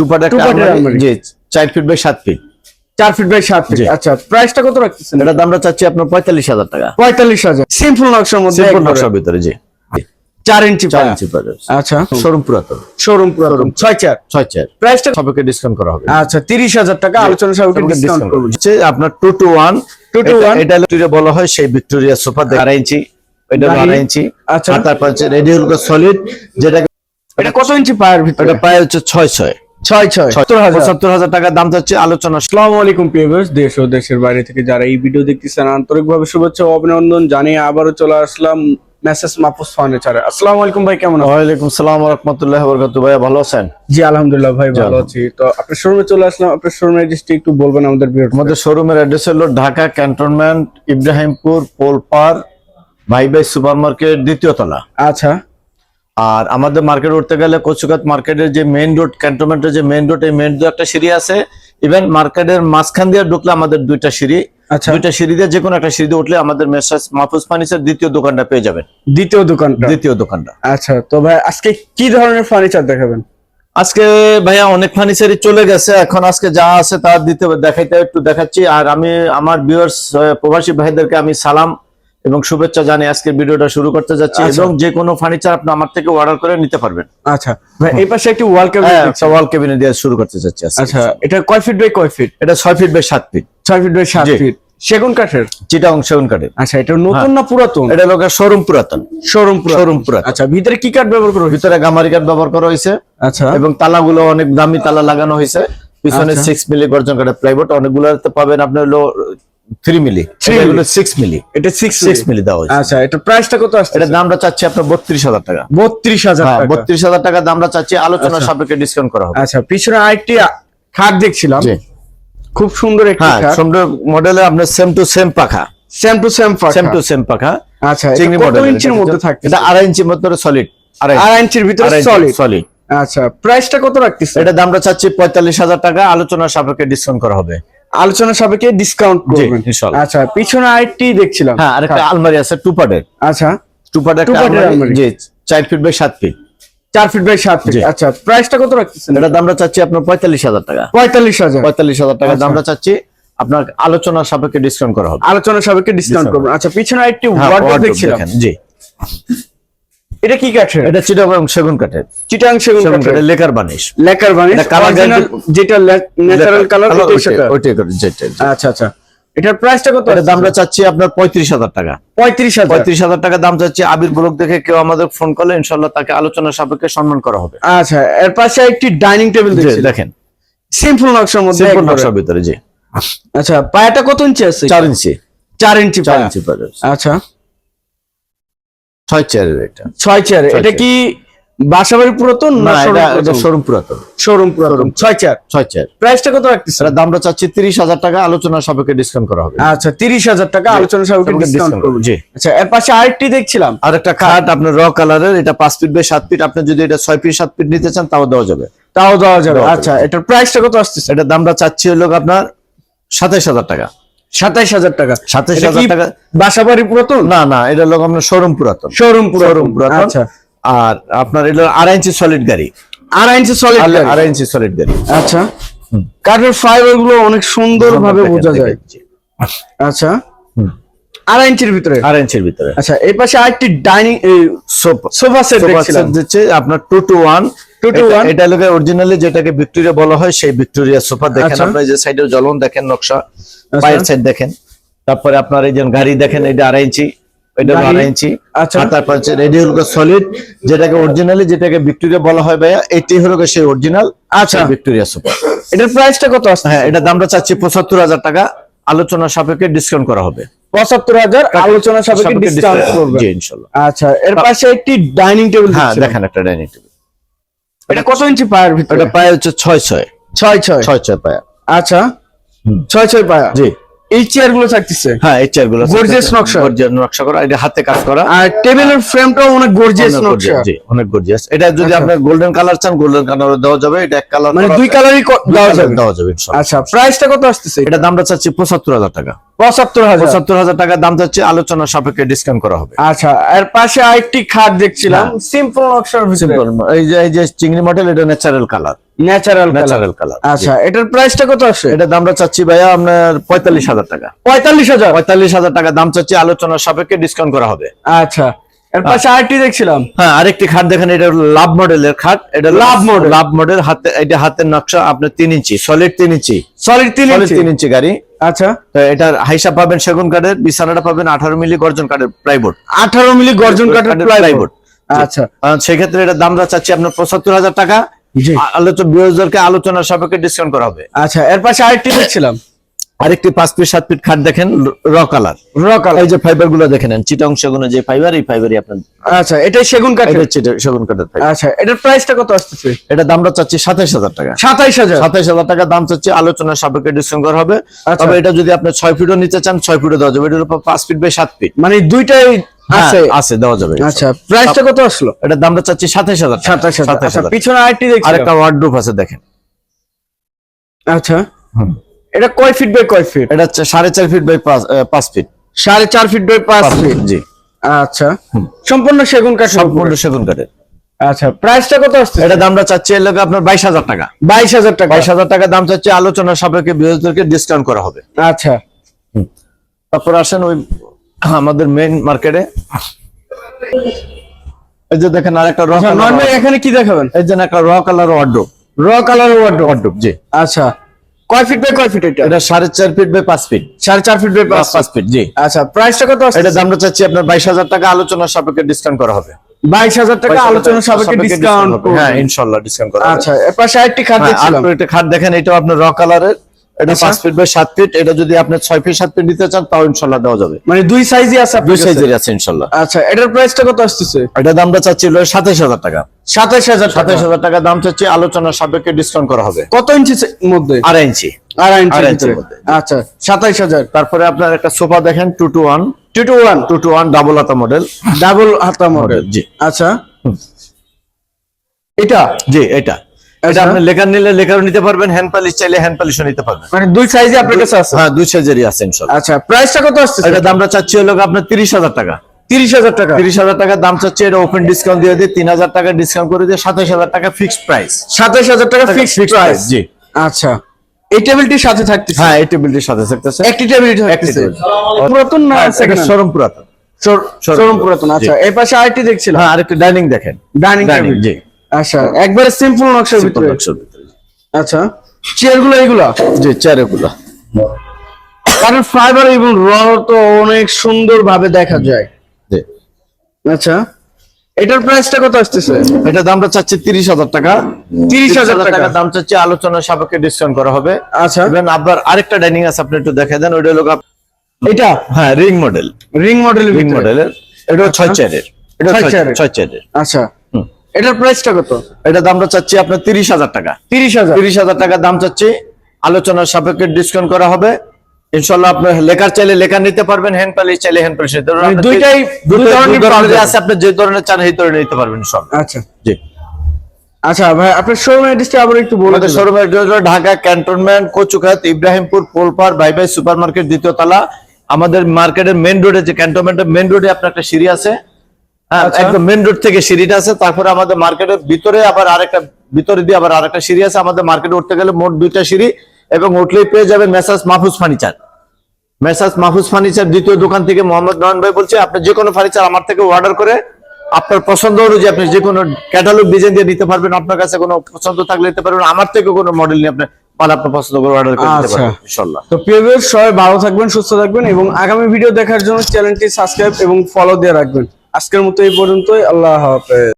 টুপার একটা আলমারি, আলমারি। জি চার feet by feet feet by feet. আচ্ছা প্রাইসটা কত রাখতেছেন? এটার দামটা চাচ্ছি আপনার পঁয়তাল্লিশ হাজার টাকা। পঁয়তাল্লিশ হাজার। সিম্পল নকশার মধ্যে সিম্পল নকশার ভিতরে জি। ইঞ্চি ইঞ্চি আচ্ছা। শোরুম পুরাতন। শোরুম পুরাতন। প্রাইসটা ডিসকাউন্ট করা হবে। আচ্ছা তিরিশ হাজার টাকা। আলোচনা ডিসকাউন্ট আপনার টু টু ওয়ান 2 to 1 এটা বলা হয় সেই ভিক্টোরিয়া সোফা আড়াই ইঞ্চি এটা ইঞ্চি আচ্ছা। হলো সলিড যেটা এটা কত ইঞ্চি পায়ের ভিতরে? এটা প্রায় হচ্ছে ছয় ছয়। ছয় ছয়। সত্তর হাজার। পঁচাত্তর হাজার টাকা দাম যাচ্ছে আলোচনা আসসালামু আলাইকুম দেশ ও দেশের বাইরে থেকে যারা এই ভিডিও দেখতেছেন আন্তরিকভাবে শুভেচ্ছা ও অভিনন্দন জানিয়ে আবারও চলে আসলাম মেসেজ মাহফুজ ফার্নিচারে আসসালামু আলাইকুম ভাই কেমন আছেন? ওয়ালাইকুম সালাম রহমতুল্লাহ ভালো আছেন? জি আলহামদুলিল্লাহ ভাই ভালো আছি। তো আপনার শোরুমে চলে আসলাম। আপনার শোরুমের অ্যাড্রেসটি একটু বলবেন আমাদের আমাদের শোরুমের অ্যাড্রেস হলো ঢাকা ক্যান্টনমেন্ট ইব্রাহিমপুর পোলপার ভাই ভাই সুপার মার্কেট দ্বিতীয় তলা। আচ্ছা। আর আমাদের মার্কেট উঠতে গেলে কচুকাত মার্কেটের যে মেইন রোড ক্যান্টনমেন্টের যে মেইন রোড এই মেইন রোড একটা সিঁড়ি আছে। ইভেন মার্কেটের মাঝখান দিয়ে ঢুকলে আমাদের দুইটা সিঁড়ি। আচ্ছা। দুইটা সিঁড়ি দিয়ে যে কোনো একটা সিঁড়ি উঠলে আমাদের মেসাজ মাহফুজ ফার্নিচার দ্বিতীয় দোকানটা পেয়ে যাবেন। দ্বিতীয় দোকানটা? দ্বিতীয় দোকানটা। আচ্ছা তো ভাই আজকে কি ধরনের ফার্নিচার দেখাবেন? আজকে ভাইয়া অনেক ফার্নিচারই চলে গেছে। এখন আজকে যা আছে তা দিতে দেখাইতে একটু দেখাচ্ছি। আর আমি আমার ভিউয়ার্স প্রবাসী ভাইদেরকে আমি সালাম এবং শুভেচ্ছা জানিয়ে আজকে ভিডিওটা শুরু করতে যাচ্ছি আচ্ছা। এবং যে কোনো ফার্নিচার আপনি আমার থেকে অর্ডার করে নিতে পারবেন। আচ্ছা। ভাই এই পাশে একটি ওয়াল হ্যাঁ ক্যাবিনেট একটা ওয়াল কেবিনে দিয়ে শুরু করতে যাচ্ছি আচ্ছা এটা কয় ফিট বাই কয় ফিট এটা ছয় ফিট বাই সাত ফিট ছয় ফিট বাই সাত জি। ফিট সেগুন কাঠের? চিটাং সেগুন কাঠের। আচ্ছা এটা নতুন না পুরাতন? এটা লোক শোরুম পুরাতন। শোরুম শোরুম পুরাতন। আচ্ছা ভিতরে কি কাঠ ব্যবহার করা ভিতরে গামারি কাঠ ব্যবহার করা হয়েছে। আচ্ছা। এবং তালাগুলো অনেক দামি তালা লাগানো হয়েছে। পিছনে আচ্ছা। সিক্স মিলি গর্জন কাঠের প্লাইবোর্ড অনেকগুলো পাবেন। আপনার three milli Three milli। Six milli এটা সিক্স সিক্স মিলি দেওয়া হয়েছে। আচ্ছা এটা প্রাইসটা কত আসছে এটার দামটা চাচ্ছি আপনার বত্রিশ হাজার টাকা। বত্রিশ হাজার বত্রিশ হাজার টাকা দামটা চাচ্ছি আলোচনা আচ্ছা। সাপেক্ষে ডিসকাউন্ট করা হবে। আচ্ছা পিছনে আরেকটি খাট দেখছিলাম। খুব সুন্দর একটি খাট। সুন্দর মডেলে আপনার সেম টু সেম পাখা। Same to same same to same পাখা। আচ্ছা চিংড়ি মডেল ইঞ্চির মধ্যে এটা আড়াই ইঞ্চির মধ্যে সলিড আড়াই আড়াই ইঞ্চির ভিতরে সলিড সলিড আচ্ছা প্রাইসটা কত রাখতেছে? এটা দামটা চাচ্ছি পঁয়তাল্লিশ হাজার টাকা আলোচনা সাপেক্ষে ডিসকাউন্ট করা হবে। আলোচনা সাপেক্ষে ডিসকাউন্ট করবেন। আচ্ছা পিছনে আরেকটি দেখছিলাম। হ্যাঁ আরেকটা আলমারি আছে টু পার্টের আচ্ছা। টু পার্টের আলমারি। জি চার ফিট বাই সাত ফিট চার ফিট বাই সাত ফিট। আচ্ছা প্রাইসটা কত রাখতেছেন? এটার দামটা চাচ্ছি আপনার পঁয়তাল্লিশ হাজার টাকা। পঁয়তাল্লিশ হাজার। পঁয়তাল্লিশ হাজার টাকা আচ্ছা। দামটা চাচ্ছি। আপনার আলোচনা সাপেক্ষে ডিসকাউন্ট করা হবে। আলোচনা সাপেক্ষে ডিসকাউন্ট। করবেন। আচ্ছা পিছনে আরেকটি হ্যাঁ, ওয়ার্ডরোব দেখছিলাম। জি। এটা কি কাঠের? এটা চিটাগং সেগুন কাঠের। চিটাং সেগুন কাঠের। Lacquer varnish. লেকার বানিশ এটা original যেটা ন্যাচারাল কালার ওইটাই- যেটা। আচ্ছা আচ্ছা। এটার প্রাইসটা কত এটার দামটা চাচ্ছি আপনার পঁয়ত্রিশ হাজার টাকা। পঁয়ত্রিশ হাজার। পঁয়ত্রিশ হাজার টাকা দাম চাচ্ছি আবির ব্লক দেখে কেউ আমাদের ফোন করলে ইনশাল্লাহ তাকে আলোচনা সাপেক্ষে সম্মান করা হবে। আচ্ছা এর পাশে একটি ডাইনিং টেবিল দেখেন। সিম্পল নকশার মধ্যে সিম্পল নকশার ভিতরে জি। আচ্ছা পায়াটা কত ইঞ্চি আছে? চার ইঞ্চি। চার ইঞ্চি চার ইঞ্চি আচ্ছা। ছয় চেয়ারের এটা। ছয় চেয়ার। এটা। কি বাসাবাড়ি পুরাতন না এটা এটা শোরুম পুরাতন। শোরুম পুরাতন। ছয় চেয়ার। ছয় চেয়ার। প্রাইসটা কত রাখতেছে এটার দামটা চাচ্ছি তিরিশ হাজার টাকা আলোচনা সাপেক্ষে ডিসকাউন্ট করা হবে। আচ্ছা তিরিশ হাজার টাকা আলোচনা সাপেক্ষে ডিসকাউন্ট করব জি। আচ্ছা এর পাশে আরেকটি দেখছিলাম। আর একটা খাট আপনার র কালারের এটা পাঁচ ফিট বাই সাত ফিট আপনি যদি এটা ছয় ফিট সাত ফিট নিতে চান তাও দেওয়া যাবে। তাও দেওয়া যাবে। দেওয়া যাবে। আচ্ছা এটার প্রাইসটা কত আসতেছে? এটার দামটা চাচ্ছি হলো আপনার সাতাইশ হাজার টাকা। সাতাইশ হাজার টাকা। সাতাইশ হাজার টাকা? বাসাবাড়ি পুরাতন? না না এটা লোক আপনার শোরুম পুরাতন। শোরুম পুরাতন। শোরুম পুরাতন। আচ্ছা। আর আপনার এটা আড়াই ইঞ্চি সলিড গাড়ি। আড়াই ইঞ্চি সলিড আড়াই ইঞ্চি সলিড গাড়ি। আচ্ছা। কাঠের ফাইবারগুলো অনেক সুন্দর ভাবে বোঝা যায়। আচ্ছা। আড়াই ইঞ্চির ভিতরে? আড়াই ইঞ্চির ভিতরে। আচ্ছা এই পাশে আরেকটি ডাইনিং সোফা সোফা সেট দেখছিলাম আপনার টু টু ওয়ান 2 to 1 এটা লোকে অরিজিনালি যেটাকে ভিক্টোরিয়া বলা হয় সেই ভিক্টোরিয়া সোফা দেখেন। আচ্ছা। আপনার যে সাইডে জ্বলন দেখেন নকশা। পায়ের সাইড দেখেন। তারপরে আপনার এই যে গাড়ি দেখেন এটা আড়াই ইঞ্চি এটা আড়াই ইঞ্চি। আচ্ছা। তারপর হচ্ছে রেডি হলো সলিড যেটাকে অরিজিনালি যেটাকে ভিক্টোরিয়া বলা হয় ভাইয়া এটি হলো সেই অরিজিনাল আচ্ছা। ভিক্টোরিয়া সোফা এটার প্রাইসটা কত আসছে হ্যাঁ এটা দামটা চাচ্ছি পঁচাত্তর হাজার টাকা। আলোচনা সাপেক্ষে ডিসকাউন্ট করা হবে। পঁচাত্তর হাজার আলোচনা সাপেক্ষে সাপেক্ষে ডিসকাউন্ট করবে। ইনশাল্লাহ। আচ্ছা এর পাশে একটি ডাইনিং টেবিল হ্যাঁ দেখেন একটা ডাইনিং টেবিল এটা কত ইঞ্চি পায়ের ভিতরে? এটা পায়ে হচ্ছে ছয় ছয়। ছয় ছয়? ছয় ছয় পায়া। আচ্ছা। ছয় ছয় পায়া? জি। এই চেয়ারগুলো থাকতেছে? হ্যাঁ এই চেয়ারগুলো Gorgeous নকশা। গর্জিয়াস নকশা করা এটা হাতে কাজ করা। আর টেবিলের ফ্রেমটাও অনেক গর্জিয়াস নকশা। জি অনেক গর্জিয়াস এটা যদি। আপনার গোল্ডেন কালার চান গোল্ডেন কালার দেওয়া যাবে এটা এক কালার মানে দুই কালারই দেওয়া যাবে। দেওয়া যাবে। আচ্ছা প্রাইসটা কত আসতেছে? এটা দামটা চাচ্ছি পঁচাত্তর হাজার টাকা। পঁচাত্তর হাজার। পঁচাত্তর হাজার টাকা দাম যাচ্ছে আলোচনা সাপেক্ষে ডিসকাউন্ট করা হবে। আচ্ছা এর পাশে আরেকটি খাট দেখছিলাম হ্যাঁ। সিম্পল নকশার ভিতরে। এই যে এই যে চিংড়ি মডেল এটা natural colour natural natural colour আচ্ছা এটার প্রাইসটা কত আসে? এটা দামটা চাচ্ছি ভাইয়া আপনার পঁয়তাল্লিশ হাজার টাকা। পঁয়তাল্লিশ হাজার? পঁয়তাল্লিশ হাজার টাকা দাম চাচ্ছি আলোচনা সাপেক্ষে ডিসকাউন্ট করা হবে। আচ্ছা এর পাশে আরেকটি দেখছিলাম। হ্যাঁ আরেকটি খাট দেখেন এটা লাভ মডেলের খাট। এটা লাভ মডেল লাভ মডেল হাতে এটা হাতের নকশা আপনার তিন ইঞ্চি সলিড তিন ইঞ্চি। সলিড তিন ইঞ্চি। তিন ইঞ্চি গাড়ি। আচ্ছা। এটার হাইসা পাবেন সেগুন কাঠের বিছানাটা পাবেন আঠারো মিলি গর্জন কাঠের প্লাইবোর্ড আঠারো মিলি গর্জন কাঠের প্লাইবোর্ড আচ্ছা। সেক্ষেত্রে এটা দামটা চাচ্ছি আপনার পঁচাত্তর হাজার টাকা। আলোচনা বিরোধীদেরকে আলোচনার সাপেক্ষে ডিসকাউন্ট করা হবে। আচ্ছা এর পাশে আরেকটি দেখছিলাম। আরেকটি পাঁচ ফিট সাত ফিট খাট দেখেন র কালার র কালার এই যে ফাইবারগুলো দেখে নেন চিটং সেগুনে যে ফাইবার এই ফাইবারই আপনার আচ্ছা এটাই সেগুন কাঠের? এটা সেগুন কাঠের ফাইবার আচ্ছা এটার প্রাইসটা কত আসতেছে? এটা দামটা চাচ্ছি সাতাইশ হাজার টাকা। সাতাইশ হাজার? সাতাইশ হাজার টাকা দাম চাচ্ছি আলোচনার সাপেক্ষে ডিসকাউন্ট করা হবে। আচ্ছা। তবে এটা যদি আপনি ছয় ফিটও নিতে চান ছয় ফিটও দেওয়া যাবে। এটার উপর পাঁচ ফিট বাই সাত ফিট। মানে দুইটাই আছে হ্যাঁ, আছে? দেওয়া যাবে। আচ্ছা প্রাইসটা কত আসলো? এটার দামটা চাচ্ছি সাতাইশ হাজার সাতাইশ হাজার। সাতাইশ আচ্ছা হাজার। পিছনে আরেকটি দেখছি। আরেকটা ওয়ার্ডরোব আছে দেখেন। আচ্ছা। এটা কয় ফিট বাই কয় ফিট এটা সাড়ে চার ফিট বাই পাঁচ ফিট সাড়ে চার ফিট বাই পাঁচ ফিট জি। আচ্ছা। সম্পূর্ণ সেগুন কাঠ সম্পূর্ণ সেগুন কাঠের। আচ্ছা প্রাইসটা কত আসছে এটা দামটা চাচ্ছি এর লোকে আপনার বাইশ হাজার টাকা। বাইশ হাজার টাকা। বাইশ হাজার টাকা দাম চাচ্ছি আলোচনার সাপেক্ষে বিরোধীদেরকে ডিসকাউন্ট করা হবে। আচ্ছা। তারপর আসেন ওই আমাদের মেইন মার্কেটে এই যে দেখেন আরেকটা র আচ্ছা নর্মাল এখানে কি দেখাবেন? এই যে একটা র কালার ওয়ার্ডরোব র কালার ওয়ার্ড ওয়ার্ডরোব জি। আচ্ছা। কয় ফিট বাই কয় ফিট এটা? এটা সাড়ে চার ফিট বাই পাঁচ ফিট সাড়ে চার ফিট বাই পাঁচ ফিট জি। আচ্ছা প্রাইসটা কত এটা দামটা চাচ্ছি আপনার বাইশ হাজার টাকা আলোচনার সাপেক্ষে ডিসকাউন্ট করা হবে। বাইশ হাজার টাকা আলোচনা সাপেক্ষে ডিসকাউন্ট হ্যাঁ ইনশাল্লাহ ডিসকাউন্ট করা আচ্ছা এর পাশে আরেকটি খাট হ্যাঁ, দেখছিলাম। একটা খাট দেখেন এটা আপনার র কালারের এটা আচ্ছা। পাঁচ ফিট বাই সাত ফিট এটা যদি আপনি ছয় ফিট সাত ফিট নিতে চান তাও ইনশাল্লাহ দেওয়া যাবে। মানে দুই সাইজই আছে দুই সাইজের আছে ইনশাল্লাহ। আচ্ছা এটার প্রাইসটা কত আসতেছে? এটা দামটা চাচ্ছি হলো সাতাইশ হাজার টাকা। সাতাইশ হাজার টাকা। সাতাইশ হাজার টাকা দাম চাচ্ছি আলোচনার সাপেক্ষে ডিসকাউন্ট করা হবে। কত ইঞ্চি মধ্যে? আড়াই আড়াই। আচ্ছা সাতাইশ হাজার। তারপরে আপনার একটা সোফা দেখেন two two one two two one two two one double হাতা মডেল ডাবল হাতা মডেল জি। আচ্ছা। এটা? জি এটা। এটা আচ্ছা। আপনি লেখার নিলে লেখারও নিতে পারবেন হ্যান্ড পালিশ চাইলে হ্যান্ড পালিশও নিতে পারবেন। মানে দুই সাইজে আপনার কাছে আছে? হ্যাঁ দুই সাইজেরই আছে আচ্ছা প্রাইসটা কত আসছে এটা দামটা চাচ্ছি হলো আপনার তিরিশ হাজার টাকা। তিরিশ হাজার টাকা। তিরিশ হাজার টাকা দাম চাচ্ছি এটা ওপেন ডিসকাউন্ট দিয়ে দিয়ে তিন হাজার টাকা ডিসকাউন্ট করে দিয়ে সাতাশ হাজার টাকা ফিক্সড প্রাইস হাজার টাকা ফিক্সড প্রাইস জি। আচ্ছা। এই টেবিলটির সাথে থাকতেছে? হ্যাঁ এই টেবিলটির সাথে থাকতেছে। একটি টেবিল থাকতেছে। পুরাতন না second শোরুম পুরাতন। শোরুম পুরাতন। আচ্ছা। এই পাশে আরেকটি দেখছিলাম। হ্যাঁ আরেকটা ডাইনিং দেখেন। ডাইনিং টেবিল জি। আচ্ছা একবারে সিম্পল নকশার ভিতরে। নকশার ভিতরে। আচ্ছা চেয়ারগুলো এগুলা জি চেয়ার কারণ ফাইবার এবং র তো অনেক সুন্দর ভাবে দেখা যায়। আচ্ছা এটার প্রাইসটা কত আসতেছে? এটা দামটা চাচ্ছি তিরিশ হাজার টাকা। 30,000 টাকা। দাম চাচ্ছি আলোচনার সাপেক্ষে ডিসকাউন্ট করা হবে। আচ্ছা। ইভেন আবার আরেকটা ডাইনিং আছে আপনি একটু দেখে দেন ওইটা হলো এটা? হ্যাঁ ring model ring model ring মডেলের এটা ছয় চেয়ারের এটা ছয় চেয়ারের। আচ্ছা। এটার প্রাইসটা কত? এটা দামটা চাচ্ছি আপনার তিরিশ হাজার টাকা। তিরিশ হাজার। তিরিশ হাজার টাকা দাম চাচ্ছি আলোচনার সাপেক্ষে ডিসকাউন্ট করা হবে। ইনশাল্লাহ আপনার লেখার চাইলে লেখা নিতে পারবেন হ্যান্ড পালিশ চাইলে হ্যান্ড পালিশ নিতে পারবেন দুইটাই দুই ধরনের আছে আপনি যে ধরনের চান সেই ধরনের নিতে পারবেন সব আচ্ছা। জি। আচ্ছা ভাই আপনার শোরুম অ্যাড্রেসটা আবার একটু বলে আমাদের দিন শোরুমের হলো ঢাকা ক্যান্টনমেন্ট কচুখাত ইব্রাহিমপুর পোলপার বাই বাই সুপার মার্কেট দ্বিতীয় তলা। আমাদের মার্কেটের মেন রোডে যে ক্যান্টনমেন্টের মেন রোডে আপনার একটা সিঁড়ি আছে। হ্যাঁ আচ্ছা। একদম মেন রোড থেকে সিঁড়িটা আছে তারপরে আমাদের মার্কেটের ভিতরে আবার আরেকটা ভিতরে দিয়ে আবার আরেকটা সিঁড়ি আছে। আমাদের মার্কেটে উঠতে গেলে মোট দুইটা সিঁড়ি। এবং উঠলেই পেয়ে যাবেন Messrs Mahfuz furniture. Messrs Mahfuz furniture দ্বিতীয় দোকান থেকে মোহাম্মদ নয়ন ভাই বলছে আপনি যে কোনো ফার্নিচার আমার থেকে অর্ডার করে আপনার পছন্দ অনুযায়ী আপনি যে কোনো ক্যাটালগ ডিজাইন দিয়ে নিতে পারবেন। আপনার কাছে কোনো পছন্দ থাকলে নিতে পারবেন। আমার থেকে কোনো মডেল নিয়ে আপনি মাল আপনার পছন্দ করে অর্ডার করে নিতে আচ্ছা। পারবেন তো সবাই ভালো থাকবেন সুস্থ থাকবেন এবং আগামী ভিডিও দেখার জন্য চ্যানেলটি সাবস্ক্রাইব এবং ফলো দিয়ে রাখবেন। আজকের মতো এই পর্যন্তই। আল্লাহ হাফেজ।